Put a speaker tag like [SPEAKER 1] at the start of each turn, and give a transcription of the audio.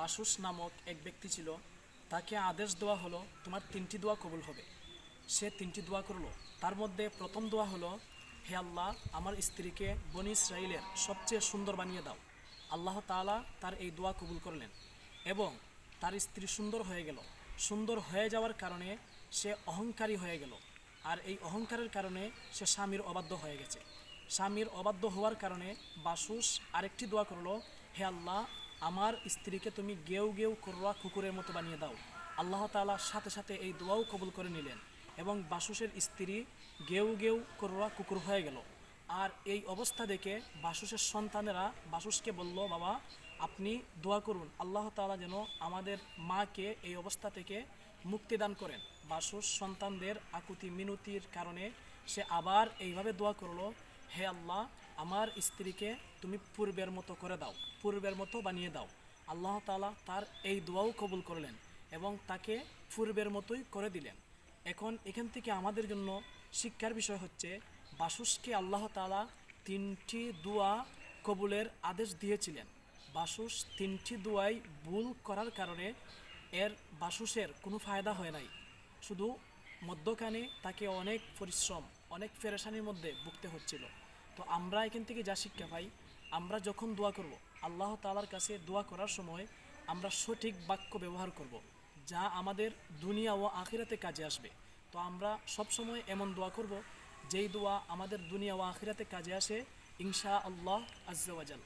[SPEAKER 1] বাসুস নামক এক ব্যক্তি ছিল। তাকে আদেশ দেওয়া হলো, তোমার তিনটি দোয়া কবুল হবে। সে তিনটি দোয়া করল। তার মধ্যে প্রথম দোয়া হলো, হে আল্লাহ, আমার স্ত্রীকে বনি ইসরাইলের সবচেয়ে সুন্দর বানিয়ে দাও। আল্লাহ তাআলা তার এই দোয়া কবুল করলেন এবং তার স্ত্রী সুন্দর হয়ে গেল। সুন্দর হয়ে যাওয়ার কারণে সে অহংকারী হয়ে গেল। আর এই অহংকারের কারণে সে স্বামীর অবাধ্য হয়ে গেছে। স্বামীর অবাধ্য হওয়ার কারণে বাসুস আরেকটি দোয়া করল, হে আল্লাহ আমার স্ত্রীকে তুমি গেউ গেউ করোয়া কুকুরের মতো বানিয়ে দাও। আল্লাহ তাআলা সাথে সাথে এই দোয়াও কবুল করে নিলেন এবং বাসুসের স্ত্রী গেউ গেউ করোয়া কুকুর হয়ে গেল। আর এই অবস্থা দেখে বাসুসের সন্তানেরা বাসুসকে বলল, বাবা, আপনি দোয়া করুন, আল্লাহ তাআলা যেন আমাদের মাকে এই অবস্থা থেকে মুক্তি দান করেন। বাসুস সন্তানদের আকুতি মিনতির কারণে সে আবার এইভাবে দোয়া করল, হে আল্লাহ আমার স্ত্রীকে তুমি পূর্বের মতো করে দাও, পূর্বের মতো বানিয়ে দাও। আল্লাহ তালা তার এই দোয়াও কবুল করলেন এবং তাকে পূর্বের মতোই করে দিলেন। এখন এখান থেকে আমাদের জন্য শিক্ষার বিষয় হচ্ছে, বাসুসকে আল্লাহ তালা তিনটি দোয়া কবুলের আদেশ দিয়েছিলেন। বাসুস তিনটি দোয়াই ভুল করার কারণে এর বাসুসের কোনো ফায়দা হয় নাই। শুধু মধ্যখানে তাকে অনেক পরিশ্রম, অনেক ফেরেশানির মধ্যে ভুগতে হচ্ছিল। তো আমরা এখান থেকে যা শিক্ষা পাই, আমরা যখন দোয়া করব, আল্লাহ তালার কাছে দোয়া করার সময় আমরা সঠিক বাক্য ব্যবহার করব, যা আমাদের দুনিয়া ও আখিরাতে কাজে আসবে। তো আমরা সব সময় এমন দোয়া করব, যেই দোয়া আমাদের দুনিয়া ও আখিরাতে কাজে আসে ইনশা আল্লাহ আজ্জাওয়াজাল।